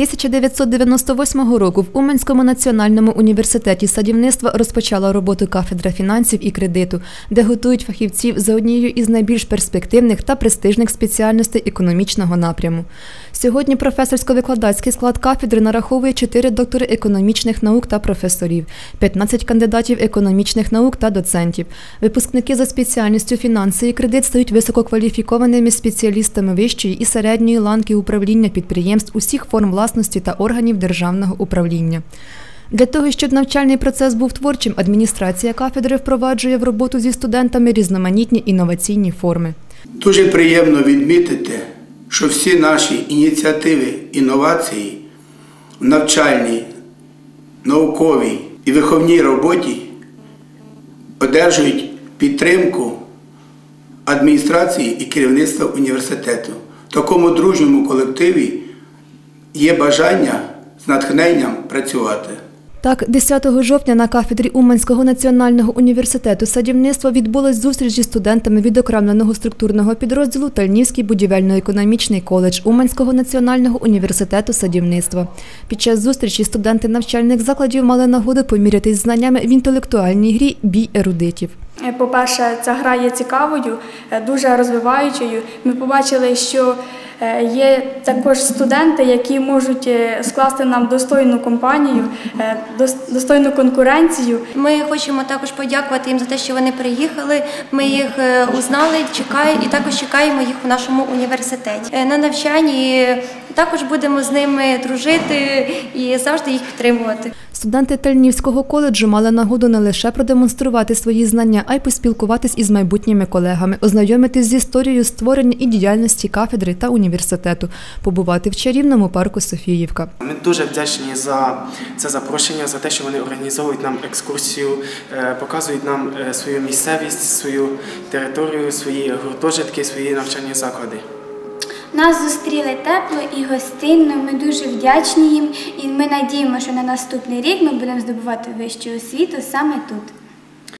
1998 року в Уманському національному університеті садівництва розпочала роботу кафедра фінансів і кредиту, де готують фахівців за однією із найбільш перспективних та престижних спеціальностей економічного напряму. Сьогодні професорсько-викладацький склад кафедри нараховує 4 доктори економічних наук та професорів, 15 кандидатів економічних наук та доцентів. Випускники за спеціальністю фінанси і кредит стають висококваліфікованими спеціалістами вищої і середньої ланки управління підприємств усіх форм власності та органів державного управління. Для того, щоб навчальний процес був творчим, адміністрація кафедри впроваджує в роботу зі студентами різноманітні інноваційні форми. Дуже приємно відмітити, що всі наші ініціативи, інновації в навчальній, науковій і виховній роботі одержують підтримку адміністрації і керівництва університету. В такому дружньому колективі є бажання з натхненням працювати. Так, 10 жовтня на кафедрі Уманського національного університету садівництва відбулась зустріч зі студентами відокремленого структурного підрозділу Тальнівський будівельно-економічний коледж Уманського національного університету садівництва. Під час зустрічі студенти навчальних закладів мали нагоду помірятись знаннями в інтелектуальній грі бій ерудитів. Е, По-перше, ця гра є цікавою, е, дуже розвиваючою. Ми побачили, що є також студенти, які можуть е, скласти нам достойну компанію, е, достойну конкуренцію. Ми хочемо також подякувати їм за те, що вони приїхали. Ми їх е, узнали, чекаємо і також чекаємо їх у нашому університеті. Е, На навчанні також будемо з ними дружити і завжди їх підтримувати. Студенти Тельнівського коледжу мали нагоду не лише продемонструвати свої знання, а й поспілкуватись із майбутніми колегами, ознайомитись з історією створення і діяльності кафедри та університету, побувати в чарівному парку Софіївка. Ми дуже вдячні за це запрошення, за те, що вони організовують нам екскурсію, е, показують нам е, свою місцевість, свою територію, свої гуртожитки, свої навчальні заклади. Нас зустріли тепло і гостинно. Ми дуже вдячні їм, і ми надіємося, що на наступний рік ми будемо здобувати вищу освіту саме тут.